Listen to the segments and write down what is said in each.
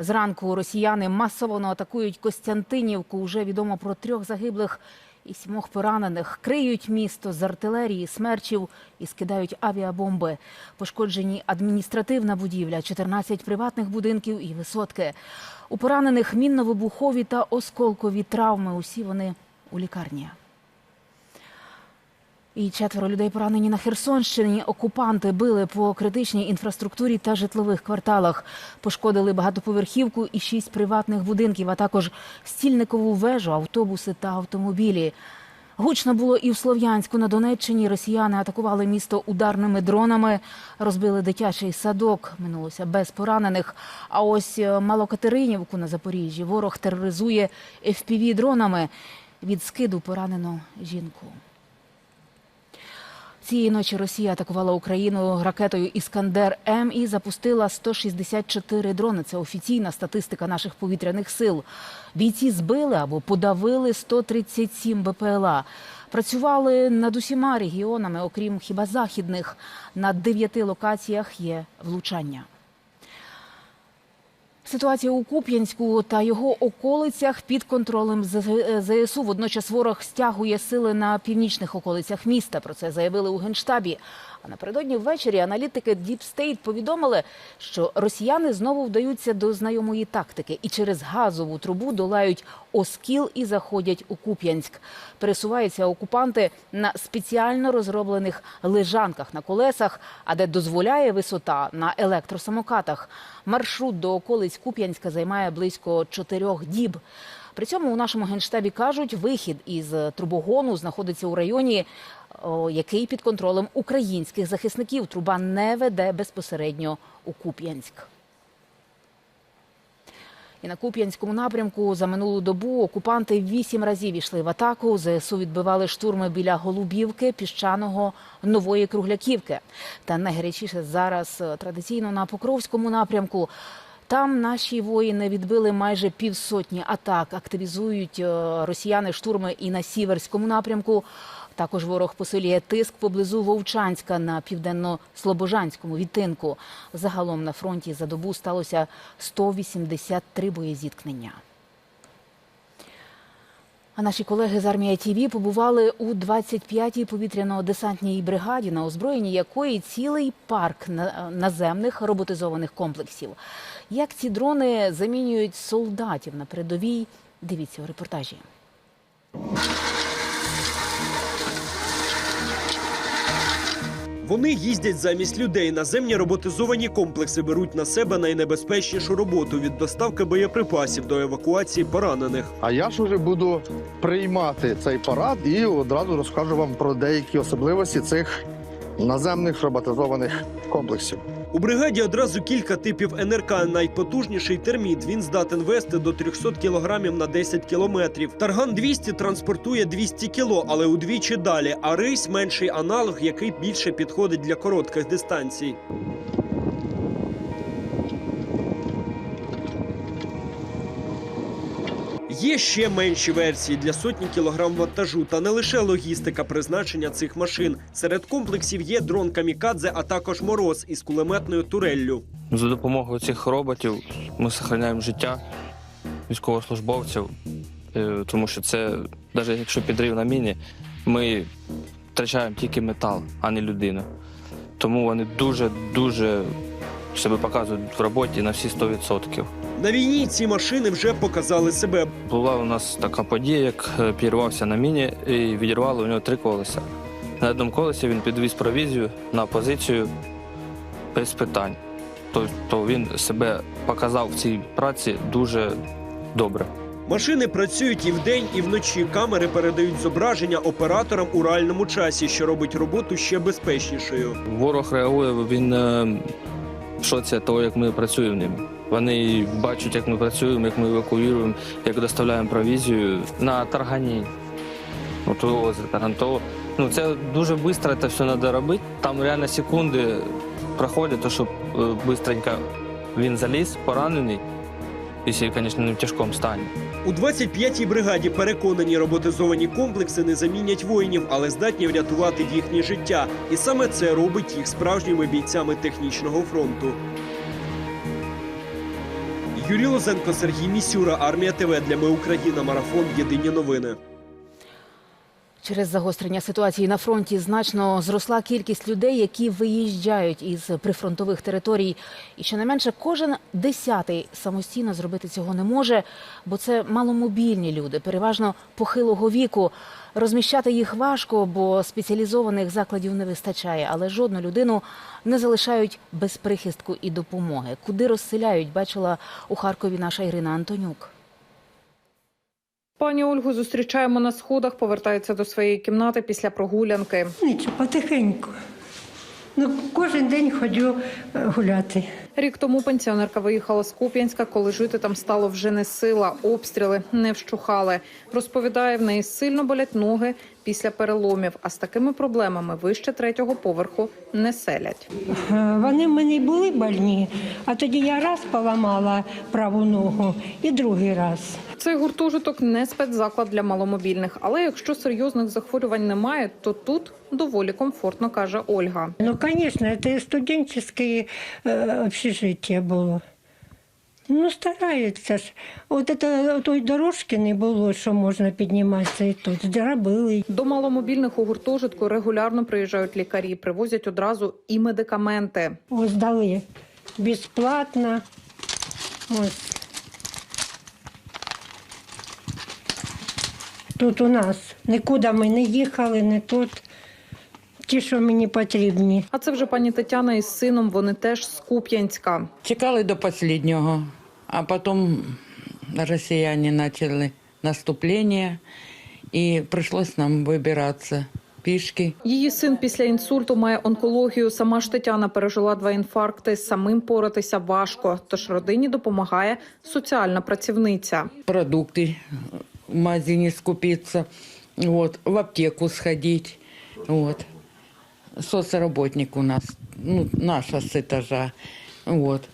Зранку росіяни масово атакують Костянтинівку. Уже відомо про трьох загиблих і сімох поранених. Криють місто з артилерії, смерчів і скидають авіабомби. Пошкоджені адміністративна будівля, 14 приватних будинків і висотки. У поранених мінно-вибухові та осколкові травми. Усі вони у лікарні. І четверо людей поранені на Херсонщині. Окупанти били по критичній інфраструктурі та житлових кварталах. Пошкодили багатоповерхівку і шість приватних будинків, а також стільникову вежу, автобуси та автомобілі. Гучно було і в Слов'янську на Донеччині. Росіяни атакували місто ударними дронами, розбили дитячий садок. Минулося без поранених. А ось е, Малокатеринівку на Запоріжжі ворог тероризує fpv дронами. Від скиду поранено жінку. Цієї ночі Росія атакувала Україну ракетою Іскандер М і запустила 164 дрони. Це офіційна статистика наших повітряних сил. Бійці збили або подавили 137 БПЛА. Працювали над усіма регіонами, окрім хіба західних. На дев'яти локаціях є влучання. Ситуація у Куп'янську та його околицях під контролем ЗСУ. Водночас ворог стягує сили на північних околицях міста. Про це заявили у генштабі. А напередодні ввечері аналітики Deep State повідомили, що росіяни знову вдаються до знайомої тактики і через газову трубу долають Оскіл і заходять у Куп'янськ. Пересуваються окупанти на спеціально розроблених лежанках на колесах, а де дозволяє висота на електросамокатах. Маршрут до околиць Куп'янська займає близько чотирьох діб. При цьому у нашому генштабі кажуть, вихід із трубогону знаходиться у районі, який під контролем українських захисників. Труба не веде безпосередньо у Куп'янськ. І на Куп'янському напрямку за минулу добу окупанти вісім разів йшли в атаку. ЗСУ відбивали штурми біля Голубівки, Піщаного, Нової Кругляківки. Та найгарячіше зараз е, традиційно на Покровському напрямку. Там наші воїни відбили майже півсотні атак. Активізують е, росіяни штурми і на сіверському напрямку. Також ворог посилює тиск поблизу Вовчанська на південно-слобожанському відтинку. Загалом на фронті за добу сталося 183 боєзіткнення. А наші колеги з армії ТІВІ побували у 25-й повітряно-десантній бригаді, на озброєнні якої цілий парк наземних роботизованих комплексів. Як ці дрони замінюють солдатів на передовій? Дивіться у репортажі. Вони їздять замість людей. Наземні роботизовані комплекси беруть на себе найнебезпечнішу роботу від доставки боєприпасів до евакуації поранених. А я ж уже буду приймати цей парад і одразу розкажу вам про деякі особливості цих наземних роботизованих комплексів. У бригаді одразу кілька типів НРК. Найпотужніший терміт. Він здатен вести до 300 кілограмів на 10 кілометрів. Тарган 200 транспортує 200 кіло, але удвічі далі. А рейс менший аналог, який більше підходить для коротких дистанцій. Є ще менші версії для сотні кілограм вантажу, та не лише логістика призначення цих машин. Серед комплексів є дрон Камікадзе, а також мороз із кулеметною туреллю. За допомогою цих роботів ми зберігаємо життя військовослужбовців, е, тому що це, навіть якщо підрив на міні, ми втрачаємо тільки метал, а не людину. Тому вони дуже-дуже себе показують в роботі на всі 100%. На війні ці машини вже показали себе. Була у нас така подія, як е, підірвався на міні і відірвало у нього три колеса. На одному колесі він підвіз провізію на позицію без питань. Тобто він себе показав в цій праці дуже добре. Машини працюють і вдень, і вночі. Камери передають зображення операторам у реальному часі, що робить роботу ще безпечнішою. Ворог реагує, він е, це того, як ми працюємо ними. Вони бачать, як ми працюємо, як ми евакуюємо, як доставляємо провізію на таргані. От вивозити тарган. Ну, це дуже швидко це все треба робити. Там реально секунди проходять, то щоб швидко він заліз, поранений, якщо, звісно, не в тяжкому стані. У 25-й бригаді переконані роботизовані комплекси не замінять воїнів, але здатні врятувати їхнє життя. І саме це робить їх справжніми бійцями технічного фронту. Юрій Лозенко, Сергій Місюра, Армія ТВ для Ми Україна. Марафон. Єдині новини. Через загострення ситуації на фронті значно зросла кількість людей, які виїжджають із прифронтових територій. І щонайменше кожен десятий самостійно зробити цього не може, бо це маломобільні люди, переважно похилого віку. Розміщати їх важко, бо спеціалізованих закладів не вистачає, але жодну людину не залишають без прихистку і допомоги. Куди розселяють, бачила у Харкові наша Ірина Антонюк. Пані Ольгу зустрічаємо на сходах, повертається до своєї кімнати після прогулянки. Нічого, потихеньку. Ну, кожен день ходжу е, гуляти. Рік тому пенсіонерка виїхала з Куп'янська, коли жити там стало вже не сила. Обстріли не вщухали. Розповідає, в неї сильно болять ноги після переломів, а з такими проблемами вище третього поверху не селять. Е, Вони в мене були больні, а тоді я раз поламала праву ногу і другий раз. Цей гуртожиток не спецзаклад для маломобільних, але якщо серйозних захворювань немає, то тут доволі комфортно, каже Ольга. Ну, звісно, це студенческое е, общежиття було. Ну, стараються ж. От це, той дорожки не було, що можна підніматися і тут. Зробили. До маломобільних у гуртожитку регулярно приїжджають лікарі, привозять одразу і медикаменти. Ось дали безплатно. Ось. Тут у нас нікуди ми не їхали, не тут. Ті, що мені потрібні. А це вже пані Тетяна із сином. Вони теж з Куп'янська. Чекали до останнього, а потім росіяни почали наступлення, і прийшлось нам вибиратися пішки. Її син після інсульту має онкологію. Сама ж Тетяна пережила два інфаркти. Самим поратися важко. Тож родині допомагає соціальна працівниця. Продукти в магазині скупитися, вот, в аптеку сходити. Вот. Соцработник у нас, ну, наша з етажа. Вот.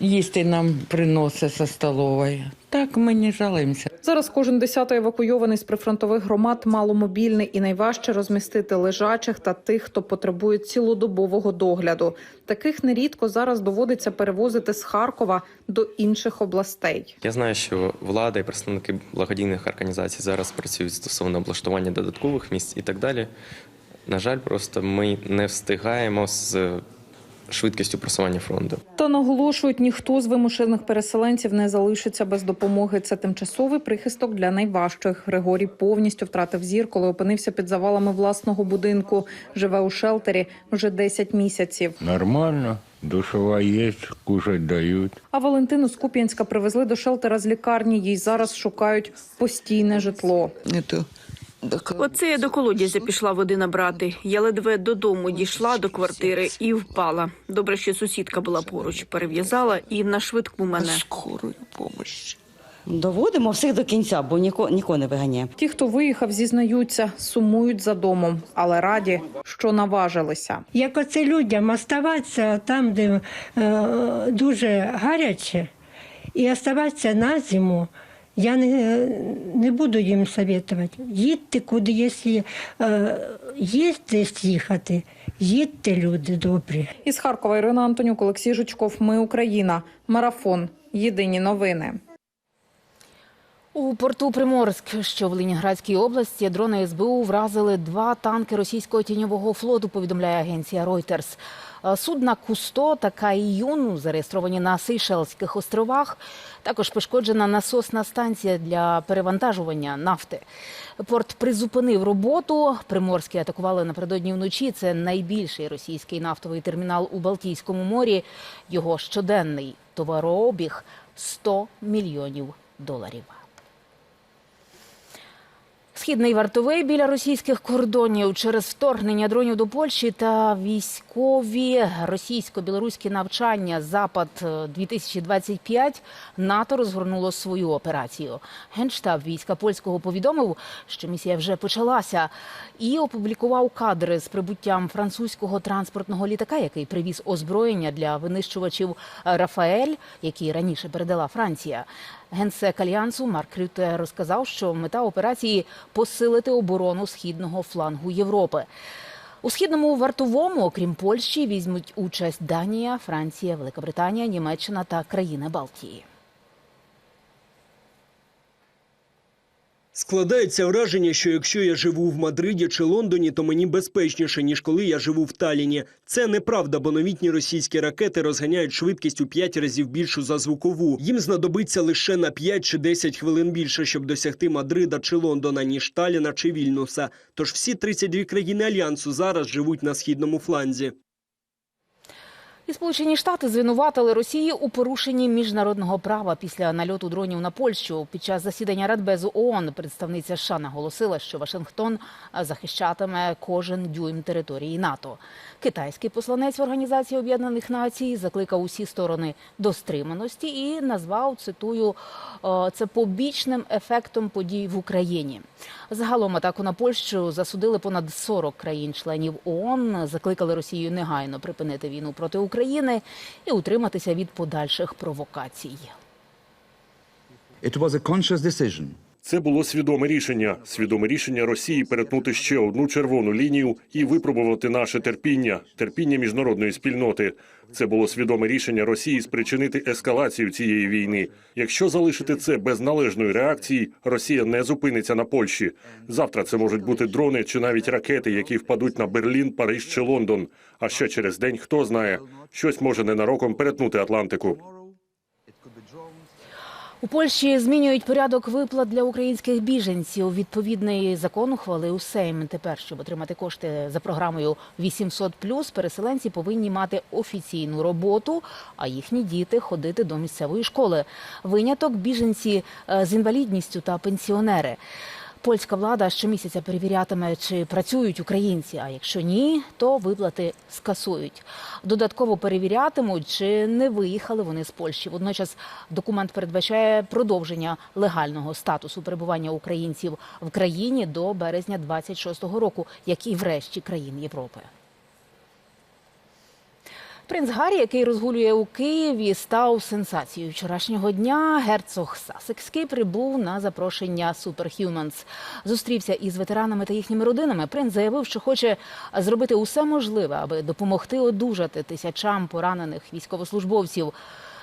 Їсти нам приносить со столової. Так ми не жалуємося. Зараз кожен десятий евакуйований з прифронтових громад маломобільний і найважче розмістити лежачих та тих, хто потребує цілодобового догляду. Таких нерідко зараз доводиться перевозити з Харкова до інших областей. Я знаю, що влада і представники благодійних організацій зараз працюють стосовно облаштування додаткових місць і так далі. На жаль, просто ми не встигаємо з швидкістю просування фронту. Та наголошують, ніхто з вимушених переселенців не залишиться без допомоги. Це тимчасовий прихисток для найважчих. Григорій повністю втратив зір, коли опинився під завалами власного будинку. Живе у шелтері вже 10 місяців. Нормально, душева есть, кушать дают. А Валентину з Куп'янська привезли до шелтера з лікарні. Їй зараз шукають постійне житло. Оце я до колодязя пішла води набрати. Я ледве додому дійшла до квартири і впала. Добре, що сусідка була поруч, перев'язала і на швидку мене. скорою. Доводимо всіх до кінця, бо нікого, нікого не виганяємо. Ті, хто виїхав, зізнаються, сумують за домом, але раді, що наважилися. Як оце людям оставатися там, де е, дуже гаряче, і оставатися на зиму, я не, не буду їм советувати. Їдьте куди, якщо е, є десь їхати, їдьте, люди добрі. Із Харкова Ірина Антонюк, Олексій Жучков. Ми Україна. Марафон. Єдині новини. У порту Приморськ, що в Ленінградській області, дрони СБУ вразили два танки російського тіньового флоту. Повідомляє агенція Reuters. Е, Судна Кусто та Кайюн зареєстровані на Сейшелських островах. Також пошкоджена насосна станція для перевантажування нафти. Порт призупинив роботу. Приморські атакували напередодні вночі. Це найбільший російський нафтовий термінал у Балтійському морі. Його щоденний товарообіг 100 мільйонів доларів. Східний вартовий біля російських кордонів через вторгнення дронів до Польщі та військові російсько-білоруські навчання Запад 2025 НАТО розгорнуло свою операцію. Генштаб війська польського повідомив, що місія вже почалася, і опублікував кадри з прибуттям французького транспортного літака, який привіз озброєння для винищувачів Рафаель, які раніше передала Франція. Генсек альянсу Марк Рюте розказав, що мета операції посилити оборону східного флангу Європи. У східному вартовому, окрім Польщі, візьмуть участь Данія, Франція, Велика Британія, Німеччина та країни Балтії. Складається враження, що якщо я живу в Мадриді чи Лондоні, то мені безпечніше, ніж коли я живу в Талліні. Це неправда, бо новітні російські ракети розганяють швидкість у 5 разів більшу за звукову. Їм знадобиться лише на 5 чи 10 хвилин більше, щоб досягти Мадрида чи Лондона, ніж Талліна чи Вільнюса. Тож всі 32 країни альянсу зараз живуть на східному фланзі. І Сполучені Штати звинуватили Росію у порушенні міжнародного права після нальоту дронів на Польщу. Під час засідання Радбезу ООН представниця США наголосила, що Вашингтон захищатиме кожен дюйм території НАТО. Китайський посланець в Організації Об'єднаних Націй закликав усі сторони до стриманості і назвав цитую «е, це побічним ефектом подій в Україні. Загалом атаку на Польщу засудили понад 40 країн-членів ООН, закликали Росію негайно припинити війну проти України і утриматися від подальших провокацій. It was a conscious decision. Це було свідоме рішення. Свідоме рішення Росії перетнути ще одну червону лінію і випробувати наше терпіння, терпіння міжнародної спільноти. Це було свідоме рішення Росії спричинити ескалацію цієї війни. Якщо залишити це без належної реакції, Росія не зупиниться на Польщі. Завтра це можуть бути дрони чи навіть ракети, які впадуть на Берлін, Париж чи Лондон. А ще через день хто знає, щось може ненароком перетнути Атлантику. У Польщі змінюють порядок виплат для українських біженців. Відповідний закон ухвалив Сейм. Тепер, щоб отримати кошти за програмою 800+, переселенці повинні мати офіційну роботу, а їхні діти ходити до місцевої школи. Виняток біженці е, з інвалідністю та пенсіонери. Польська влада щомісяця перевірятиме, чи працюють українці. А якщо ні, то виплати скасують. Додатково перевірятимуть, чи не виїхали вони з Польщі. Водночас документ передбачає продовження легального статусу перебування українців в країні до березня 26-го року, як і в решті країн Європи. Принц Гаррі, який розгулює у Києві, став сенсацією вчорашнього дня. Герцог Сасекський прибув на запрошення Superhumans. Зустрівся із ветеранами та їхніми родинами. Принц заявив, що хоче зробити усе можливе, аби допомогти одужати тисячам поранених військовослужбовців.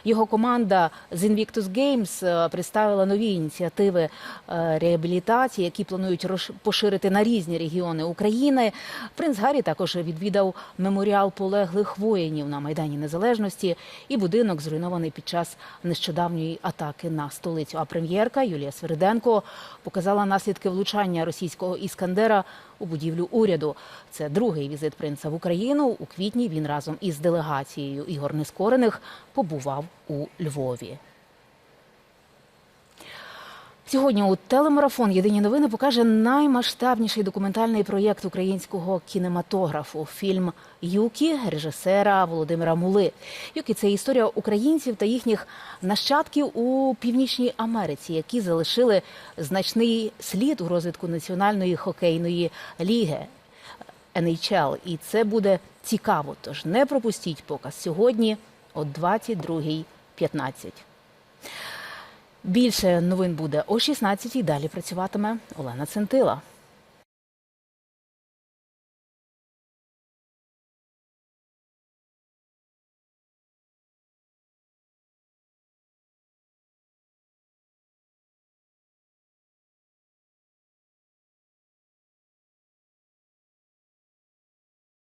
Його команда з Invictus Games е, представила нові ініціативи е, реабілітації, які планують поширити на різні регіони України. Принц Гаррі також відвідав меморіал полеглих воїнів на майдані Незалежності і будинок зруйнований під час нещодавньої атаки на столицю. А прем'єрка Юлія Свериденко показала наслідки влучання російського іскандера у будівлю уряду. Це другий візит принца в Україну. У квітні він разом із делегацією Ігор Нескорених побував у Львові. Сьогодні у телемарафон Єдині новини покаже наймасштабніший документальний проєкт українського кінематографу фільм Юкі режисера Володимира Мули. Юкі це історія українців та їхніх нащадків у Північній Америці, які залишили значний слід у розвитку національної хокейної ліги. NHL. І це буде цікаво. Тож не пропустіть показ сьогодні о 22.15. Більше новин буде о 16.00. Далі працюватиме Олена Центила.